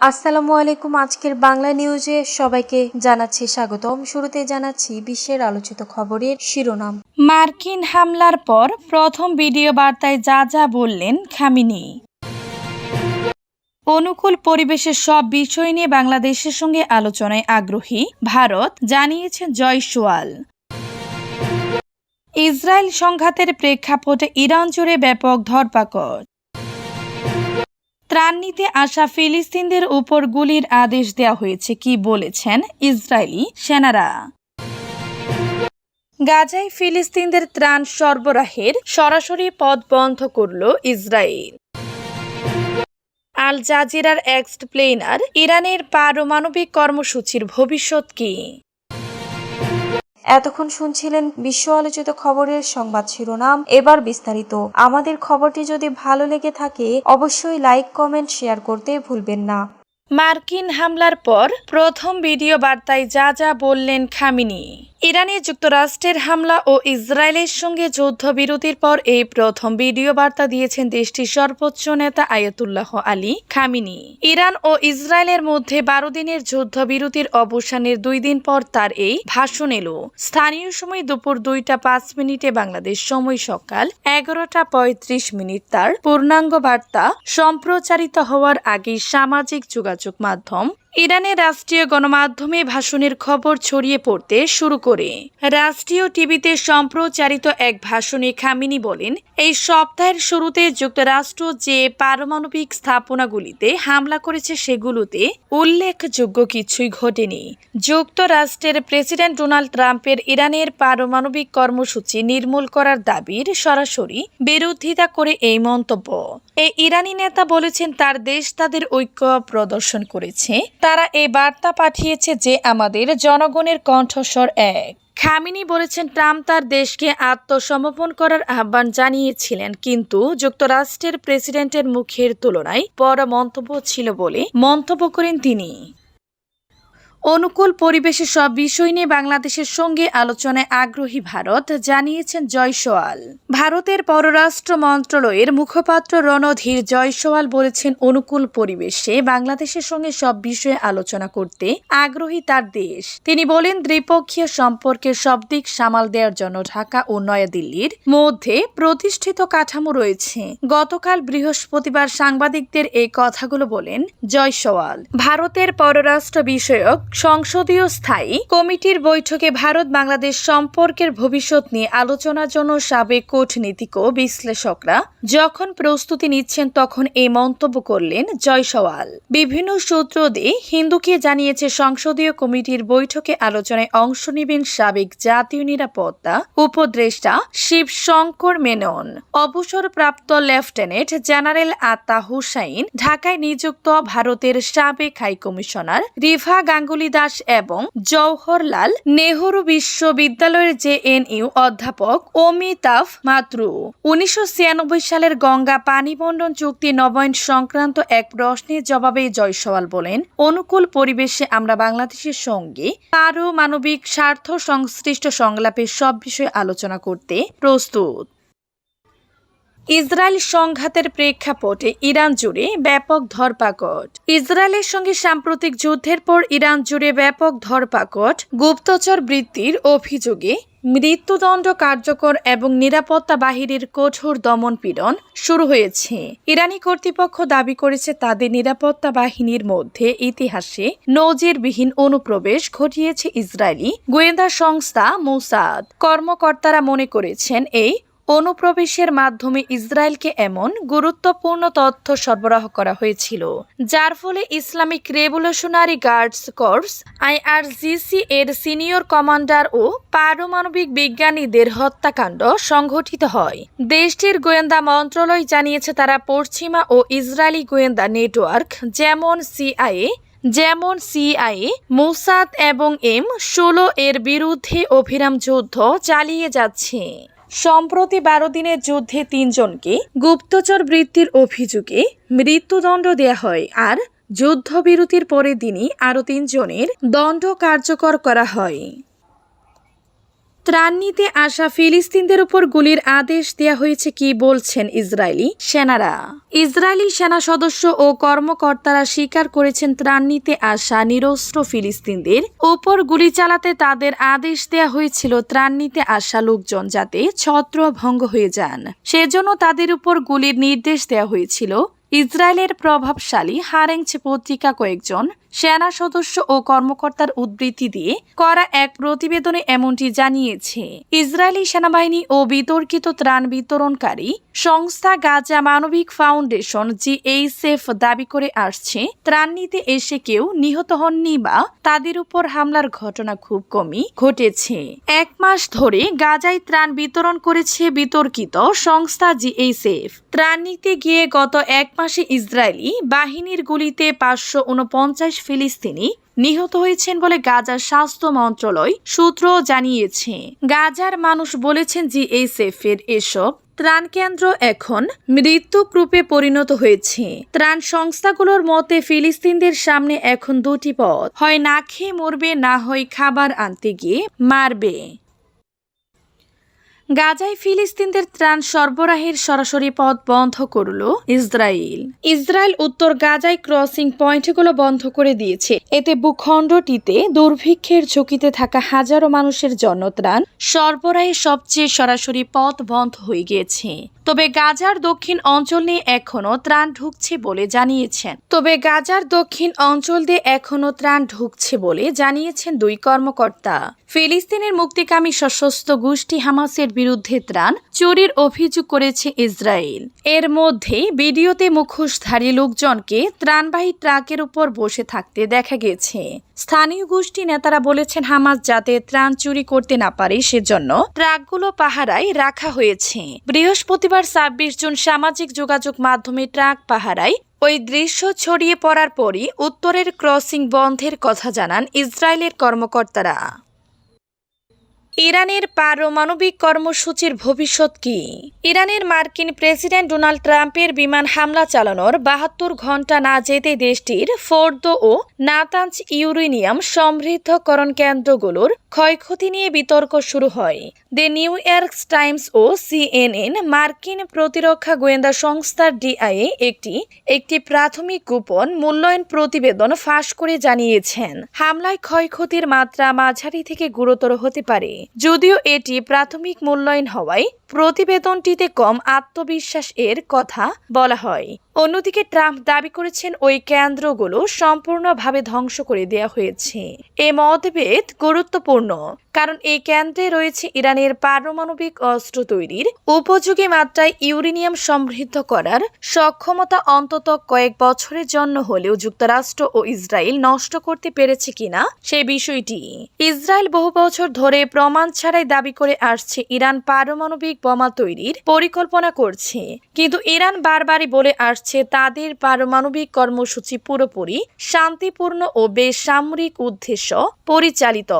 আসসালামু আলাইকুম। আজকের বাংলা নিউজে সবাইকে জানাচ্ছি স্বাগতম। শুরুতে জানাচ্ছি বিশ্বের আলোচিত খবরের শিরোনাম। মার্কিন হামলার পর প্রথম ভিডিও বার্তায় যা যা বললেন খামিনি। অনুকূল পরিবেশের সব বিষয় নিয়ে বাংলাদেশের সঙ্গে আলোচনায় আগ্রহী ভারত, জানিয়েছেন জয় সোয়াল। ইসরায়েল সংঘাতের প্রেক্ষাপটে ইরান জুড়ে ব্যাপক ধরপাকড়। ত্রাণ নিতে আসা ফিলিস্তিনদের উপর গুলির আদেশ দেওয়া হয়েছে, কি বলেছেন ইসরায়েলি সেনারা? গাজায় ফিলিস্তিনদের ত্রাণ সরবরাহের সরাসরি পথ বন্ধ করল ইসরায়েল। আল জাজিরার এক্সপ্লেনার ইরানের পারমাণবিক কর্মসূচির ভবিষ্যৎ কি? এতক্ষণ শুনছিলেন বিশ্ব আলোচিত খবরের সংবাদ শিরোনাম। এবার বিস্তারিত। আমাদের খবরটি যদি ভালো লেগে থাকে, অবশ্যই লাইক, কমেন্ট, শেয়ার করতে ভুলবেন না। মার্কিন হামলার পর প্রথম ভিডিও বার্তায় যা যা বললেন খামিনি। ইরানে যুক্তরাষ্ট্রের হামলা ও ইসরায়েলের সঙ্গে যুদ্ধবিরতির পর এই প্রথম ভিডিও বার্তা দিয়েছেন দেশটির সর্বোচ্চ নেতা আয়াতুল্লাহ আলী খামিনি। ইরান ও ইসরায়েলের মধ্যে বারো দিনের যুদ্ধবিরতির অবসানের দুই দিন পর তার এই ভাষণ এলো। স্থানীয় সময় দুপুর দুইটা পাঁচ মিনিটে বাংলাদেশ সময় সকাল এগারোটা পঁয়ত্রিশ মিনিট তার পূর্ণাঙ্গ বার্তা সম্প্রচারিত হওয়ার আগেই সামাজিক যোগাযোগ মাধ্যম ইরানের রাষ্ট্রীয় গণমাধ্যমে ভাষণের খবর ছড়িয়ে পড়তে শুরু করে। রাষ্ট্রীয় টিভিতে সম্প্রচারিত এক ভাষণে খামিনি বলেন, এই সপ্তাহের শুরুতে যুক্তরাষ্ট্র যে পারমাণবিক স্থাপনাগুলিতে হামলা করেছে সেগুলোতে উল্লেখযোগ্য কিছুই ঘটেনি। যুক্তরাষ্ট্রের প্রেসিডেন্ট ডোনাল্ড ট্রাম্পের ইরানের পারমাণবিক কর্মসূচি নির্মূল করার দাবির সরাসরি বিরোধিতা করে এই মন্তব্য। এই ইরানি নেতা বলেছেন, তার দেশ তাদের ঐক্য প্রদর্শন করেছে। তারা এই বার্তা পাঠিয়েছে যে আমাদের জনগণের কণ্ঠস্বর এক। খামিনি বলেছেন, ট্রাম্প তার দেশকে আত্মসমর্পণ করার আহ্বান জানিয়েছিলেন, কিন্তু যুক্তরাষ্ট্রের প্রেসিডেন্টের মুখের তুলনায় পর মন্তব্য ছিল বলে মন্তব্য করেন তিনি। অনুকূল পরিবেশে সব বিষয় নিয়ে বাংলাদেশের সঙ্গে আলোচনায় আগ্রহী ভারত জানিয়েছেন জয়সওয়াল। ভারতের পররাষ্ট্র মন্ত্রণালয়ের মুখপাত্র রণধীর জয়সওয়াল বলেছেন, অনুকূল পরিবেশে বাংলাদেশের সঙ্গে সব বিষয়ে আলোচনা করতে আগ্রহী তার দেশ। তিনি বলেন, দ্বিপক্ষীয় সম্পর্কের সব দিক সামাল দেওয়ার জন্য ঢাকা ও নয়াদিল্লির মধ্যে প্রতিষ্ঠিত কাঠামো রয়েছে। গতকাল বৃহস্পতিবার সাংবাদিকদের এই কথাগুলো বলেন জয়সওয়াল। ভারতের পররাষ্ট্র বিষয়ক সংসদীয় স্থায়ী কমিটির বৈঠকে ভারত বাংলাদেশ সম্পর্কের ভবিষ্যৎ নিয়ে আলোচনার জন্য সাবেক কূটনীতিক ও বিশ্লেষকরা যখন প্রস্তুতি নিচ্ছেন তখন এই মন্তব্য করলেন জয়সওয়াল। বিভিন্ন সূত্র দিয়ে হিন্দুকে জানিয়েছে সংসদীয় কমিটির বৈঠকে আলোচনায় অংশ নেবেন সাবেক জাতীয় নিরাপত্তা উপদেষ্টা শিব শঙ্কর মেনন। অবসরপ্রাপ্ত লেফটেন্যান্ট জেনারেল আতা হুসাইন ঢাকায় নিযুক্ত ভারতের সাবেক হাই কমিশনার রিভা গাঙ্গুলি দাস এবং জওহরলাল নেহরু বিশ্ববিদ্যালয়ের জেএনইউ অধ্যাপক অমিতাভ মাত্রু। উনিশশো ছিয়ানব্বই সালের গঙ্গা পানি বন্টন চুক্তি নবায়ন সংক্রান্ত এক প্রশ্নের জবাবে জয়সওয়াল বলেন, অনুকূল পরিবেশে আমরা বাংলাদেশের সঙ্গে পারমাণবিক স্বার্থ সংশ্লিষ্ট সংলাপের সব বিষয়ে আলোচনা করতে প্রস্তুত। ইসরায়েল সংঘাতের প্রেক্ষাপটে ইরান জুড়ে ব্যাপক ধরপাকট ইসরায়েলের সঙ্গে সাম্প্রতিক যুদ্ধের পর ইরান জুড়ে ব্যাপক ধরপাকট গুপ্তচর বৃত্তির অভিযোগে মৃত্যুদণ্ড কার্যকর এবং নিরাপত্তা বাহিনীর কঠোর দমন পীড়ন শুরু হয়েছে। ইরানি কর্তৃপক্ষ দাবি করেছে তাদের নিরাপত্তা বাহিনীর মধ্যে ইতিহাসে নজিরবিহীন অনুপ্রবেশ ঘটিয়েছে ইসরায়েলি গোয়েন্দা সংস্থা মোসাদ। কর্মকর্তারা মনে করেছেন, এই অনুপ্রবেশের মাধ্যমে ইসরায়েলকে এমন গুরুত্বপূর্ণ তথ্য সরবরাহ করা হয়েছিল, যার ফলে Islamic Revolutionary Guards Corps, IRGC এর সিনিয়র কমান্ডার ও পারমাণবিক বিজ্ঞানীদের হত্যাকাণ্ড সংঘটিত হয়। দেশটির গোয়েন্দা মন্ত্রণালয় জানিয়েছে তারা পশ্চিমা ও ইসরায়েলি গোয়েন্দা নেটওয়ার্ক, যেমন সিআইএ যেমন সিআইএ, মুসাদ এবং এম ষোলো এর বিরুদ্ধে অভিরাম যুদ্ধ চালিয়ে যাচ্ছে। সম্প্রতি বারো দিনের যুদ্ধে তিনজনকে গুপ্তচর বৃত্তির অভিযোগে মৃত্যুদণ্ড দেয়া হয় আর যুদ্ধবিরতির পরের দিনই আরও তিনজনের দণ্ড কার্যকর করা হয়। ত্রাণ নিতে আসা ফিলিস্তিনদের উপর গুলির আদেশ দেয়া হয়েছে কি বলছেন ইসরায়েলি সেনারা? ইসরায়েলি সেনা সদস্য ও কর্মকর্তারা স্বীকার করেছেন ত্রাণ নিতে আসা নিরস্ত্র ফিলিস্তিনদের ওপর গুলি চালাতে তাদের আদেশ দেয়া হয়েছিল ত্রাণ নিতে আসা লোকজন যাতে ছত্রভঙ্গ হয়ে যান। সেজন্য তাদের উপর গুলির নির্দেশ দেয়া হয়েছিল। ইসরায়েলের প্রভাবশালী হারেংচ পত্রিকা কয়েকজন সেনা সদস্য ও কর্মকর্তার উদ্ধৃতি দিয়ে করা এক প্রতিবেদনে এমনটি জানিয়েছে। ইসরায়েলি সেনাবাহিনী ও বিতর্কিত ত্রাণ বিতরণকারী সংস্থা গাজা মানবিক ফাউন্ডেশন জিএইচএফ দাবি করে আসছে, ত্রাণ নিতে এসে কেউ নিহত হননি বা তাদের উপর হামলার ঘটনা খুব কমই ঘটেছে। এক মাস ধরে গাজায় ত্রাণ বিতরণ করেছে বিতর্কিত সংস্থা জিএইচএফ ত্রাণ নিতে গিয়ে গত এক মাসে ইসরায়েলি বাহিনীর গুলিতে পাঁচশো উনপঞ্চাশ ফিলিস্তিনি নিহত হয়েছেন বলে গাজার স্বাস্থ্য মন্ত্রণালয় সূত্র জানিয়েছে। গাজার মানুষ বলেছেন জিএইচএফ এর এসব ত্রাণ কেন্দ্র এখন মৃত্যুকূপে পরিণত হয়েছে। ত্রাণ সংস্থাগুলোর মতে ফিলিস্তিনদের সামনে এখন দুটি পথ। হয় না খেয়ে মরবে, না হয় খাবার আনতে গিয়ে মারবে। গাজায় ফিলিস্তিনদের ত্রাণ সরবরাহের সরাসরি পথ বন্ধ করল ইসরায়েল ইসরায়েল উত্তর গাজায় ক্রসিং পয়েন্টগুলো বন্ধ করে দিয়েছে। এতে ভূখণ্ডটিতে দুর্ভিক্ষের ঝুঁকিতে থাকা হাজারো মানুষের জন্য ত্রাণ সরবরাহের সবচেয়ে সরাসরি পথ বন্ধ হয়ে গিয়েছে। তবে গাজার দক্ষিণ অঞ্চল নিয়ে এখনও ত্রাণ ঢুকছে বলে জানিয়েছেন। তবে গাজার দক্ষিণ অঞ্চল দিয়ে এখনও ত্রাণ ঢুকছে বলে জানিয়েছেন দুই কর্মকর্তা। ফিলিস্তিনের মুক্তিকামী সশস্ত্র গোষ্ঠী হামাসের বিরুদ্ধে ত্রাণ চুরির অভিযোগ করেছে ইসরায়েল। এর মধ্যে ভিডিওতে মুখোশধারী লোকজনকে ত্রাণবাহী ট্রাকের উপর বসে থাকতে দেখা গেছে। স্থানীয় গোষ্ঠী নেতারা বলেছেন, হামাস যাতে ত্রাণ চুরি করতে না পারে, সেজন্য ট্রাকগুলো পাহারায় রাখা হয়েছে। বৃহস্পতিবার ছাব্বিশ জুন সামাজিক যোগাযোগ মাধ্যমে ট্রাক পাহারায় ওই দৃশ্য ছড়িয়ে পড়ার পরই উত্তরের ক্রসিং বন্ধের কথা জানান ইসরায়েলের কর্মকর্তারা। ইরানের পারমাণবিক কর্মসূচির ভবিষ্যৎ কি? ইরানের মার্কিন প্রেসিডেন্ট ডোনাল্ড ট্রাম্পের বিমান হামলা চালানোর বাহাত্তর ঘণ্টা না যেতে দেশটির ফোর্দ ও নাতাঞ্চ ইউরেনিয়াম সমৃদ্ধকরণ কেন্দ্রগুলোর ক্ষয়ক্ষতি নিয়ে বিতর্ক শুরু হয়। দ্য নিউ ইয়র্ক টাইমস ও সিএনএন মার্কিন প্রতিরক্ষা গোয়েন্দা সংস্থার ডিআইএ একটি একটি প্রাথমিক গোপন মূল্যায়ন প্রতিবেদন ফাঁস করে জানিয়েছেন। হামলায় ক্ষয়ক্ষতির মাত্রা মাঝারি থেকে গুরুতর হতে পারে। যদিও এটি প্রাথমিক মূল্যায়ন হওয়ায় প্রতিবেদনটিতে কম আত্মবিশ্বাস এর কথা বলা হয়। অন্যদিকে ট্রাম্প দাবি করেছেন ওই কেন্দ্রগুলো সম্পূর্ণভাবে ধ্বংস করে দেওয়া হয়েছে। এ মতভেদ গুরুত্বপূর্ণ, কারণ এই কেন্দ্রে রয়েছে ইরানের পারমাণবিক অস্ত্র তৈরির উপযোগী মাত্রায় ইউরেনিয়াম সমৃদ্ধ করার সক্ষমতা অন্তত কয়েক বছরের জন্য হলেও যুক্তরাষ্ট্র ও ইসরায়েল নষ্ট করতে পেরেছে কিনা সে বিষয়টি। ইসরায়েল বহু বছর ধরে প্রমাণ ছাড়াই দাবি করে আসছে, ইরান পারমাণবিক বোমা তৈরির পরিকল্পনা করছে। কিন্তু ইরান বারবারই বলে আসছে তাদের পারমাণবিক কর্মসূচি পুরোপুরি শান্তিপূর্ণ ও বেসামরিক উদ্দেশ্য পরিচালিত।